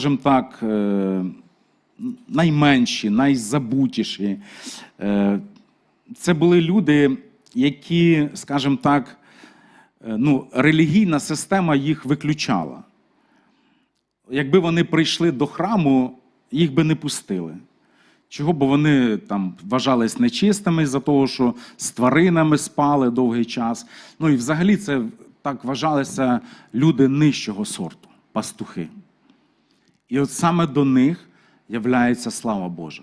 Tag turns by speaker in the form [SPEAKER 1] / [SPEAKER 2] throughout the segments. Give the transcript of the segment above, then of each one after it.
[SPEAKER 1] скажімо так, е, найменші, найзабутіші. Е, Це були люди, які, скажімо так, е, ну, релігійна система їх виключала. Якби вони прийшли до храму, їх би не пустили. Чого? Бо вони там вважались нечистими за того, що з тваринами спали довгий час. Ну і взагалі це так вважалися люди нижчого сорту, пастухи. І от саме до них являється слава Божа.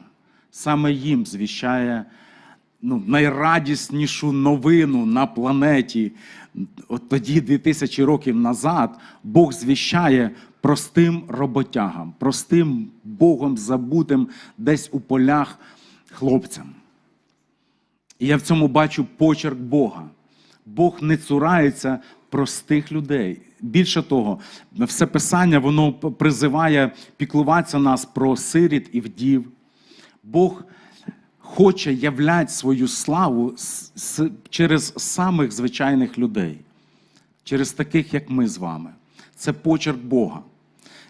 [SPEAKER 1] Саме їм звіщає ну, найрадіснішу новину на планеті. От тоді, 2000 років назад, Бог звіщає простим роботягам, простим Богом забутим десь у полях хлопцям. І я в цьому бачу почерк Бога. Бог не цурається простих людей. Більше того, все писання воно призиває піклуватися нас про сиріт і вдів. Бог хоче являти свою славу через самих звичайних людей, через таких, як ми з вами. Це почерк Бога.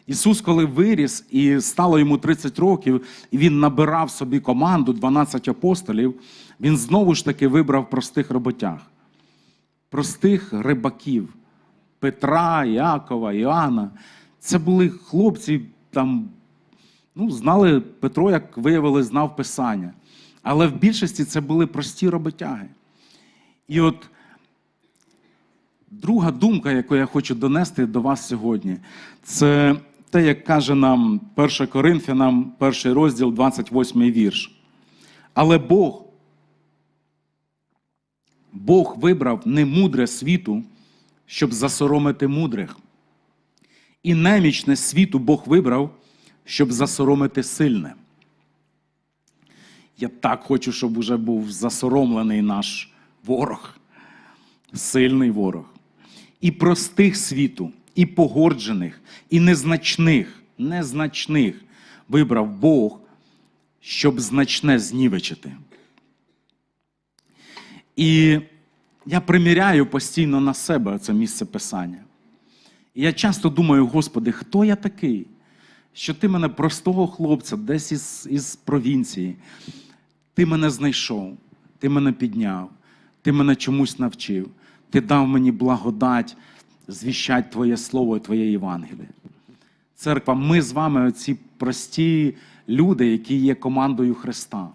[SPEAKER 1] Ісус, коли виріс і стало йому 30 років, і він набирав собі команду 12 апостолів, він знову ж таки вибрав простих роботяг, простих рибаків Петра, Якова, Іоанна. Це були хлопці, там, ну, знали Петро, як виявили, знав Писання. Але в більшості це були прості роботяги. І от друга думка, яку я хочу донести до вас сьогодні, це те, як каже нам 1 Коринфянам, перший розділ, 28 вірш. Але Бог, Бог вибрав немудре світу, щоб засоромити мудрих. І немічне світу Бог вибрав, щоб засоромити сильне. Я так хочу, щоб уже був засоромлений наш ворог, сильний ворог. І простих світу, і погорджених, і незначних, незначних вибрав Бог, щоб значне знівечити. І я приміряю постійно на себе це місце писання. І я часто думаю, Господи, хто я такий? Що ти мене простого хлопця, десь із, із провінції, ти мене знайшов, ти мене підняв, ти мене чомусь навчив, ти дав мені благодать звіщати Твоє Слово і Твоє Євангеліє. Церква, ми з вами оці прості люди, які є командою Христа.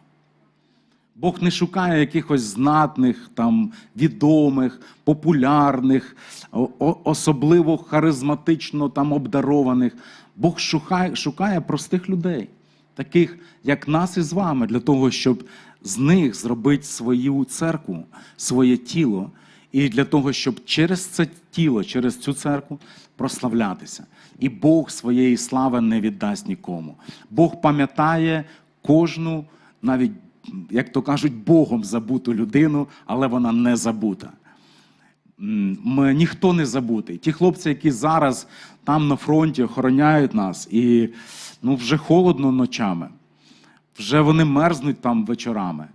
[SPEAKER 1] Бог не шукає якихось знатних, там, відомих, популярних, особливо харизматично там, обдарованих. Бог шукає, шукає простих людей, таких, як нас і з вами, для того, щоб з них зробити свою церкву, своє тіло, і для того, щоб через це тіло, через цю церкву прославлятися. І Бог своєї слави не віддасть нікому. Бог пам'ятає кожну, навіть, як то кажуть, Богом забуту людину, але вона не забута. Ніхто не забутий. Ті хлопці, які зараз там на фронті охороняють нас, і ну, вже холодно ночами, вже вони мерзнуть там вечорами,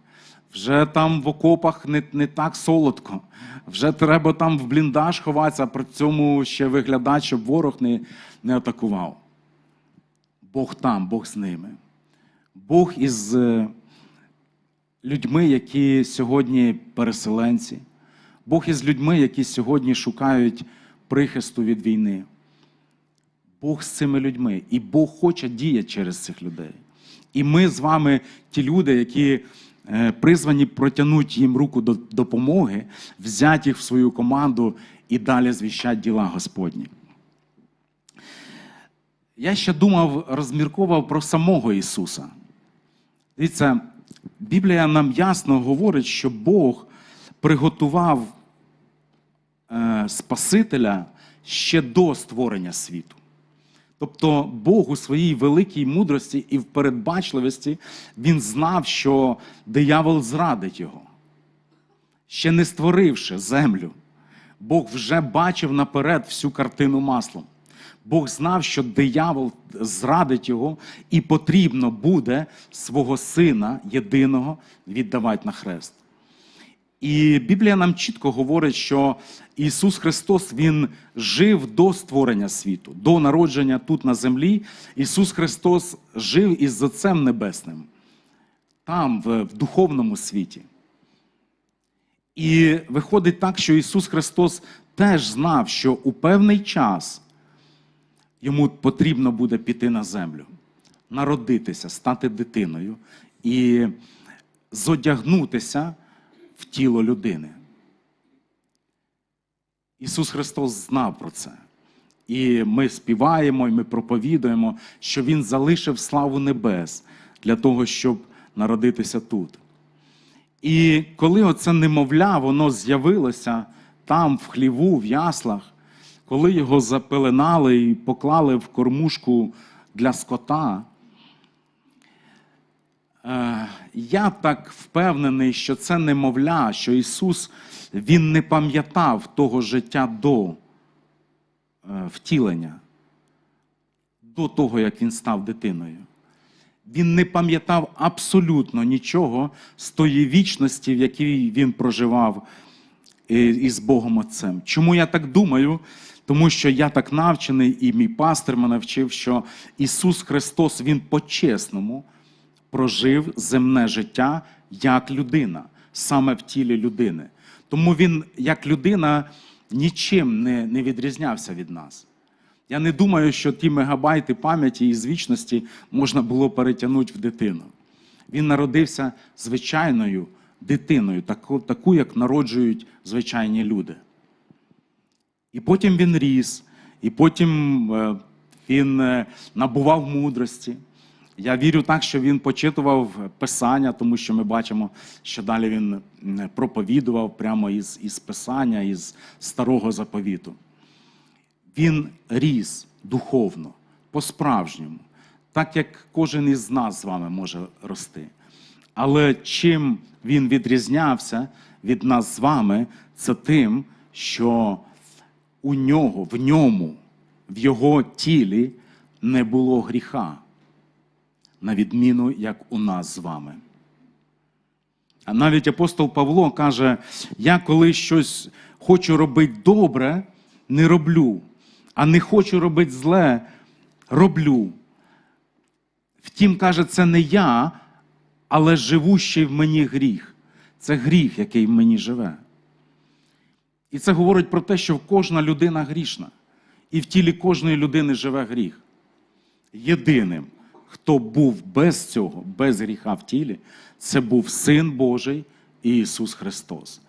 [SPEAKER 1] вже там в окопах не, не так солодко, вже треба там в бліндаж ховатися, а при цьому ще виглядати, щоб ворог не, не атакував. Бог там, Бог з ними. Бог із е, людьми, які сьогодні переселенці. Бог із людьми, які сьогодні шукають прихисту від війни. Бог з цими людьми. І Бог хоче діяти через цих людей. І ми з вами ті люди, які е, призвані протягнути їм руку до допомоги, взяти їх в свою команду і далі звіщати діла Господні. Я ще думав, розмірковував про самого Ісуса. Дивіться, Біблія нам ясно говорить, що Бог приготував е, Спасителя ще до створення світу. Тобто Бог у своїй великій мудрості і в передбачливості він знав, що диявол зрадить його. Ще не створивши землю, Бог вже бачив наперед всю картину маслом. Бог знав, що диявол зрадить його, і потрібно буде свого сина єдиного віддавати на хрест. І Біблія нам чітко говорить, що Ісус Христос Він жив до створення світу, до народження тут на землі. Ісус Христос жив із Отцем Небесним, там, в, духовному світі. І виходить так, що Ісус Христос теж знав, що у певний час йому потрібно буде піти на землю, народитися, стати дитиною і зодягнутися в тіло людини. Ісус Христос знав про це. І ми співаємо, і ми проповідуємо, що Він залишив славу небес для того, щоб народитися тут. І коли оце немовля, воно з'явилося там, в хліву, в яслах, коли його запеленали і поклали в кормушку для скота, е, я так впевнений, що це немовля, що Ісус Він не пам'ятав того життя до е, втілення, до того, як він став дитиною. Він не пам'ятав абсолютно нічого з тої вічності, в якій він проживав е, із Богом Отцем. Чому я так думаю? Тому що я так навчений, і мій пастир мене вчив, що Ісус Христос Він по-чесному прожив земне життя як людина, саме в тілі людини. Тому Він, як людина, нічим не, не відрізнявся від нас. Я не думаю, що ті мегабайти пам'яті із вічності можна було перетягнути в дитину. Він народився звичайною дитиною, таку, таку, як народжують звичайні люди. І потім він ріс, і потім е, він е, набував мудрості. Я вірю так, що він почитував Писання, тому що ми бачимо, що далі він проповідував прямо із, із Писання, із старого заповіту. Він ріс духовно, по-справжньому, так як кожен із нас з вами може рости. Але чим він відрізнявся від нас з вами, це тим, що у нього, в ньому, в його тілі не було гріха, на відміну як у нас з вами. А навіть апостол Павло каже: я коли щось хочу робити добре, не роблю, а не хочу робити зле, роблю. Втім, каже, це не я, але живущий в мені гріх. Це гріх, який в мені живе. І це говорить про те, що кожна людина грішна, і в тілі кожної людини живе гріх. Єдиним, хто був без цього, без гріха в тілі, це був Син Божий Ісус Христос.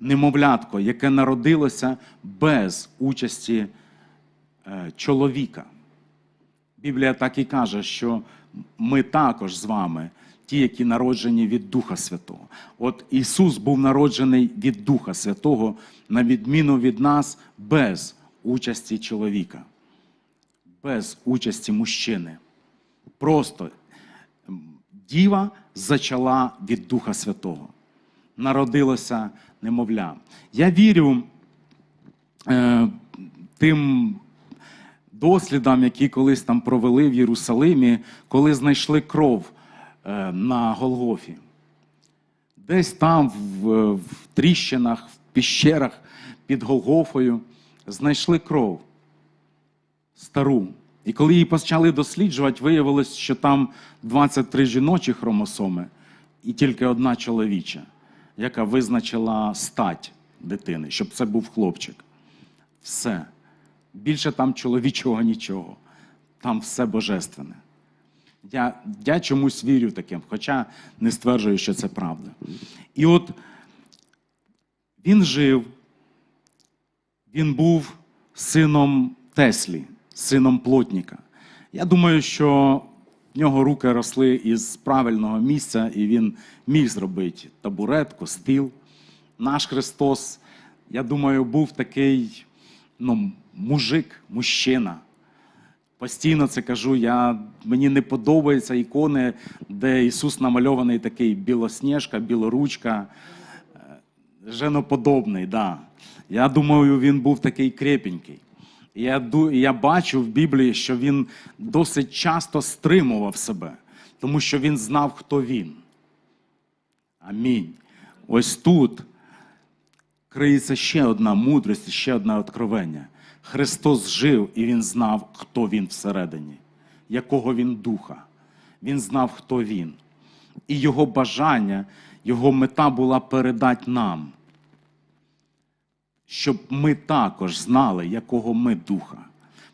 [SPEAKER 1] Немовлятко, яке народилося без участі е, чоловіка. Біблія так і каже, що ми також з вами, ті, які народжені від Духа Святого. От Ісус був народжений від Духа Святого, на відміну від нас, без участі чоловіка, без участі мужчини. Просто діва зачала від Духа Святого. Народилося немовля. Я вірю е, тим дослідам, які колись там провели в Єрусалимі, коли знайшли кров на Голгофі. Десь там, в, в тріщинах, в піщерах під Голгофою, знайшли кров стару. І коли її почали досліджувати, виявилось, що там 23 жіночі хромосоми і тільки одна чоловіча, яка визначила стать дитини, щоб це був хлопчик. Все. Більше там чоловічого нічого. Там все божественне. Я, я чомусь вірю таким, хоча не стверджую, що це правда. І от він жив, він був сином Теслі, сином плотника. Я думаю, що в нього руки росли із правильного місця, і він міг зробити табуретку, стіл. Наш Христос, я думаю, був такий ну, мужик, мужчина. Постійно це кажу. Я, мені не подобаються ікони, де Ісус намальований такий білосніжка, білоручка, е, женоподобний. Да. Я думаю, він був такий крепенький. Я, я бачу в Біблії, що він досить часто стримував себе, тому що він знав, хто він. Амінь. Ось тут криється ще одна мудрість, ще одне откровення. Христос жив і Він знав, хто Він всередині, якого Він духа. Він знав, хто Він. І його бажання, його мета була передати нам, щоб ми також знали, якого ми духа.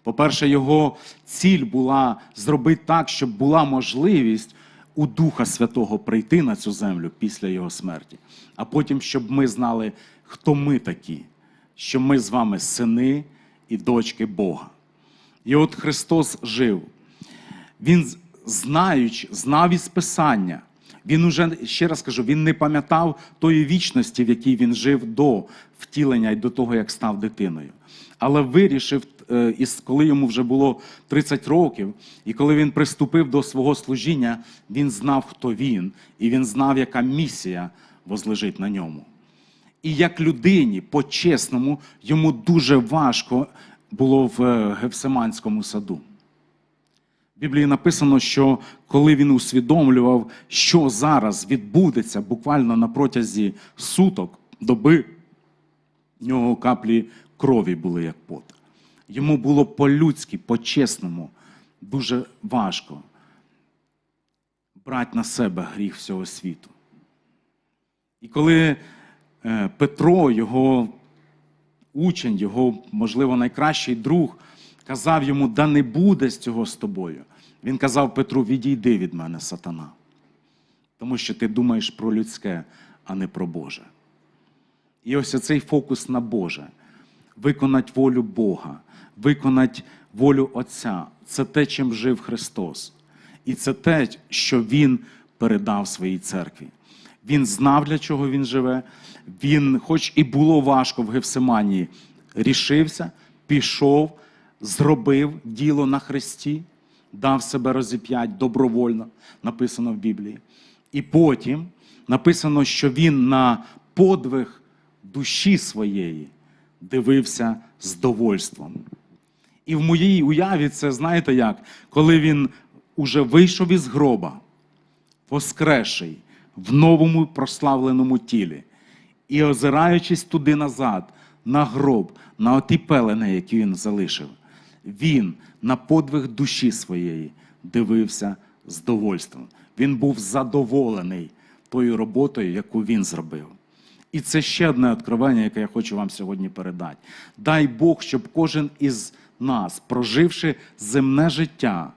[SPEAKER 1] По-перше, його ціль була зробити так, щоб була можливість у Духа Святого прийти на цю землю після його смерті, а потім, щоб ми знали, хто ми такі, що ми з вами сини і дочки Бога. І от Христос жив. Він, знаючи, знав із Писання. Він уже, ще раз кажу, він не пам'ятав тої вічності, в якій він жив до втілення і до того, як став дитиною. Але вирішив, е, коли йому вже було 30 років, і коли він приступив до свого служіння, він знав, хто він, і він знав, яка місія возлежить на ньому. І як людині, по-чесному, йому дуже важко було в е, Гефсиманському саду. В Біблії написано, що коли він усвідомлював, що зараз відбудеться буквально на протязі суток, доби, в нього каплі крові були як пот. Йому було по-людськи, по-чесному, дуже важко брати на себе гріх всього світу. І коли Петро, його учень, його, можливо, найкращий друг, казав йому, да не буде з цього з тобою. Він казав Петру, відійди від мене, сатана. Тому що ти думаєш про людське, а не про Боже. І ось цей фокус на Боже. Виконати волю Бога, виконати волю Отця. Це те, чим жив Христос. І це те, що Він передав своїй церкві. Він знав, для чого він живе. Він, хоч і було важко в Гефсиманії, рішився, пішов, зробив діло на Христі, дав себе розіп'ять добровольно, написано в Біблії. І потім написано, що він на подвиг душі своєї дивився з довольством. І в моїй уяві це знаєте як? Коли він уже вийшов із гроба, воскресший в новому прославленому тілі, і озираючись туди назад, на гроб, на оті пелени, які він залишив, він на подвиг душі своєї дивився з довольством. Він був задоволений тою роботою, яку він зробив. І це ще одне откровення, яке я хочу вам сьогодні передати. Дай Бог, щоб кожен із нас, проживши земне життя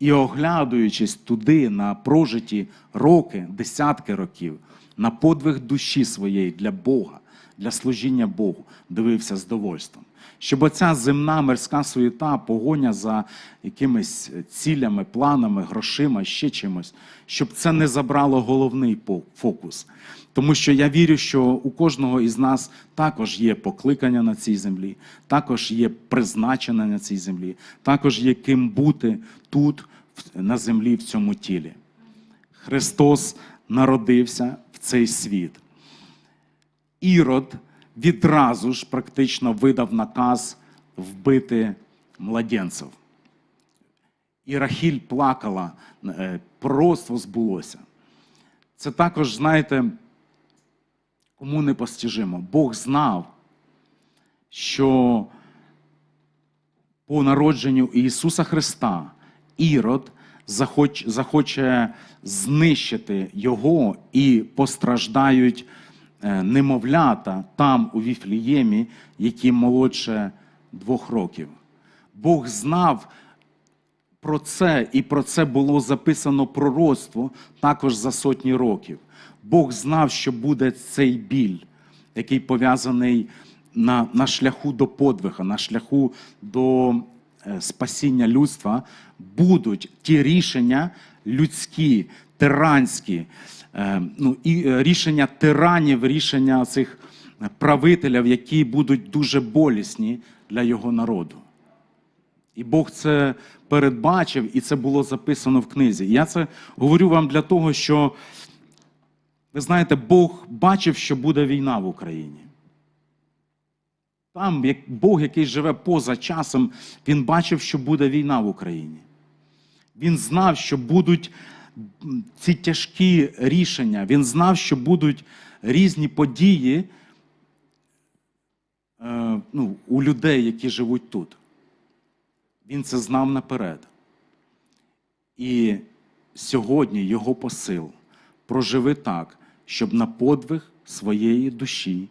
[SPEAKER 1] і оглядуючись туди на прожиті роки, десятки років, на подвиг душі своєї для Бога, для служіння Богу, дивився з довольством. Щоб оця земна мирська суєта, погоня за якимись цілями, планами, грошима, ще чимось, щоб це не забрало головний фокус. Тому що я вірю, що у кожного із нас також є покликання на цій землі, також є призначення на цій землі, також є ким бути тут, на землі, в цьому тілі. Христос народився в цей світ. Ірод відразу ж практично видав наказ вбити младенців. І Рахіль плакала, е, пророцтво збулося. Це також, знаєте, кому непостижимо. Бог знав, що по народженню Ісуса Христа Ірод захоч, захоче знищити Його і постраждають немовлята там, у Віфліємі, які молодше двох років. Бог знав про це, і про це було записано пророцтво також за сотні років. Бог знав, що буде цей біль, який пов'язаний на, на шляху до подвига, на шляху до е, спасіння людства. Будуть ті рішення людські, тиранські, е, ну, і е, рішення тиранів, рішення цих правителів, які будуть дуже болісні для його народу. І Бог це передбачив, і це було записано в книзі. Я це говорю вам для того, що, ви знаєте, Бог бачив, що буде війна в Україні. Там, як Бог, який живе поза часом, він бачив, що буде війна в Україні. Він знав, що будуть ці тяжкі рішення. Він знав, що будуть різні події, е, ну, у людей, які живуть тут. Він це знав наперед. І сьогодні його посил проживи так, щоб на подвиг своєї душі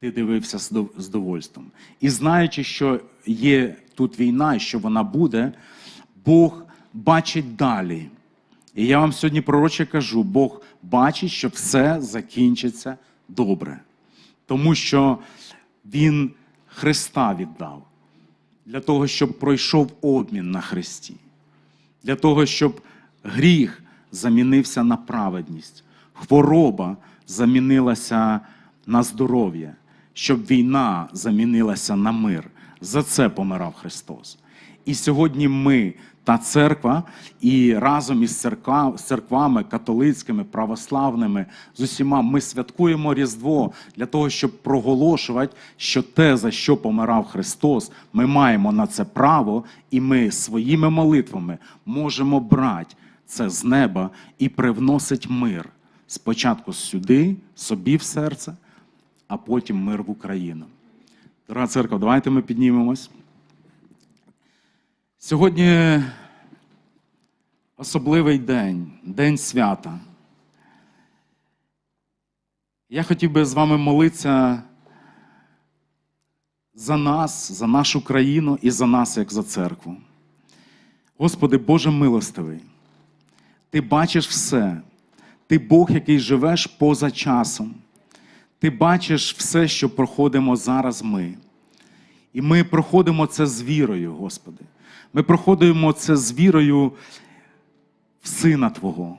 [SPEAKER 1] ти дивився з довольством. І знаючи, що є тут війна і що вона буде, Бог бачить далі. І я вам сьогодні пророче кажу: Бог бачить, що все закінчиться добре. Тому що Він Христа віддав для того, щоб пройшов обмін на Христі, для того, щоб гріх замінився на праведність, хвороба замінилася на здоров'я, щоб війна замінилася на мир. За це помирав Христос. І сьогодні ми, та церква, і разом із церква, церквами католицькими, православними, з усіма ми святкуємо Різдво для того, щоб проголошувати, що те, за що помирав Христос, ми маємо на це право, і ми своїми молитвами можемо брати це з неба і привносить мир. Спочатку сюди, собі в серце, а потім мир в Україну. Дорога церква, давайте ми піднімемось. Сьогодні особливий день, день свята. Я хотів би з вами молитися за нас, за нашу країну і за нас, як за церкву. Господи, Боже милостивий, Ти бачиш все. Ти Бог, який живеш поза часом. Ти бачиш все, що проходимо зараз ми. І ми проходимо це з вірою, Господи. Ми проходимо це з вірою в Сина Твого,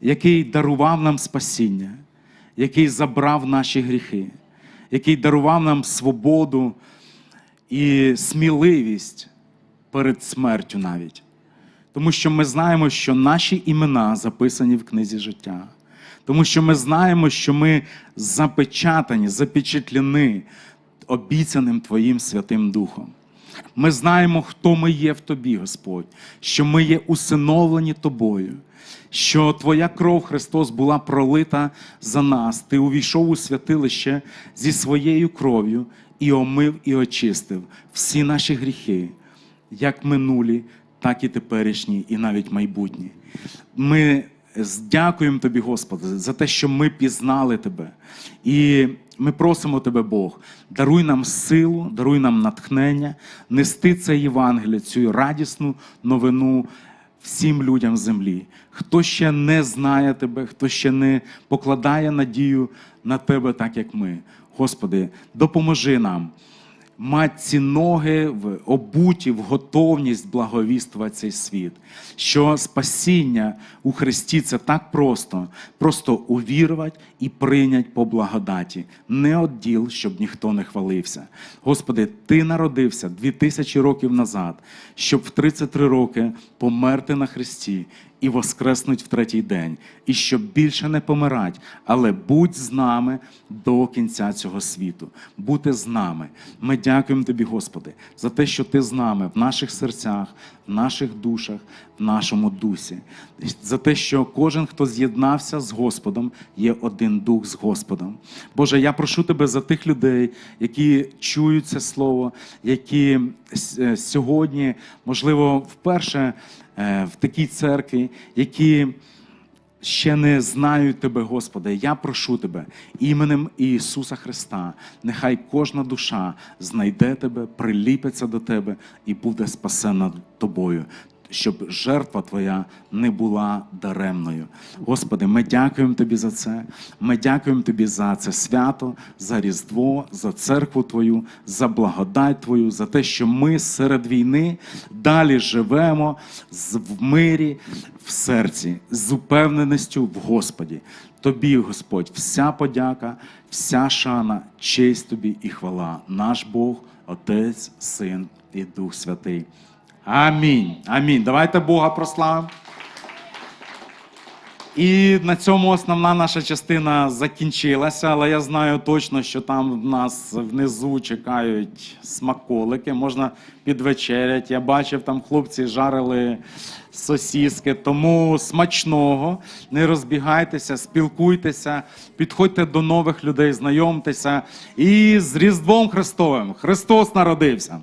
[SPEAKER 1] який дарував нам спасіння, який забрав наші гріхи, який дарував нам свободу і сміливість перед смертю навіть. Тому що ми знаємо, що наші імена записані в книзі життя. Тому що ми знаємо, що ми запечатані, запечатлені обіцяним Твоїм Святим Духом. Ми знаємо, хто ми є в Тобі, Господь, що ми є усиновлені Тобою, що Твоя кров, Христос, була пролита за нас. Ти увійшов у святилище зі своєю кров'ю і омив і очистив всі наші гріхи, як минулі, так і теперішні, і навіть майбутні. Ми дякуємо Тобі, Господи, за те, що ми пізнали Тебе. І ми просимо Тебе, Бог, даруй нам силу, даруй нам натхнення, нести це Євангеліє, цю радісну новину всім людям землі. Хто ще не знає Тебе, хто ще не покладає надію на Тебе, так як ми. Господи, допоможи нам мати ці ноги в обуті, в готовність благовіствувати цей світ. Що спасіння у Христі це так просто, просто увірувати і прийняти по благодаті, не одділ, щоб ніхто не хвалився. Господи, Ти народився 2000 років назад, щоб в 33 роки померти на Христі і воскреснуть в третій день, і щоб більше не помирать, але будь з нами до кінця цього світу. Бути з нами. Ми дякуємо Тобі, Господи, за те, що Ти з нами в наших серцях, в наших душах, в нашому дусі, за те, що кожен, хто з'єднався з Господом, є один дух з Господом. Боже, я прошу Тебе за тих людей, які чують це слово, які е, сьогодні, можливо, вперше в такій церкві, які ще не знають Тебе, Господи, я прошу Тебе іменем Ісуса Христа. Нехай кожна душа знайде Тебе, приліпиться до Тебе і буде спасена Тобою. Щоб жертва Твоя не була даремною. Господи, ми дякуємо Тобі за це. Ми дякуємо Тобі за це свято, за Різдво, за церкву Твою, за благодать Твою, за те, що ми серед війни далі живемо в мирі, в серці, з упевненістю в Господі. Тобі, Господь, вся подяка, вся шана, честь тобі і хвала. Наш Бог, Отець, Син і Дух Святий. Амінь. Амінь. Давайте Бога прославимо. І на цьому основна наша частина закінчилася, але я знаю точно, що там в нас внизу чекають смаколики, можна підвечерять. Я бачив, там хлопці жарили сосіски. Тому смачного, не розбігайтеся, спілкуйтеся, підходьте до нових людей, знайомтеся. І з Різдвом Христовим! Христос народився!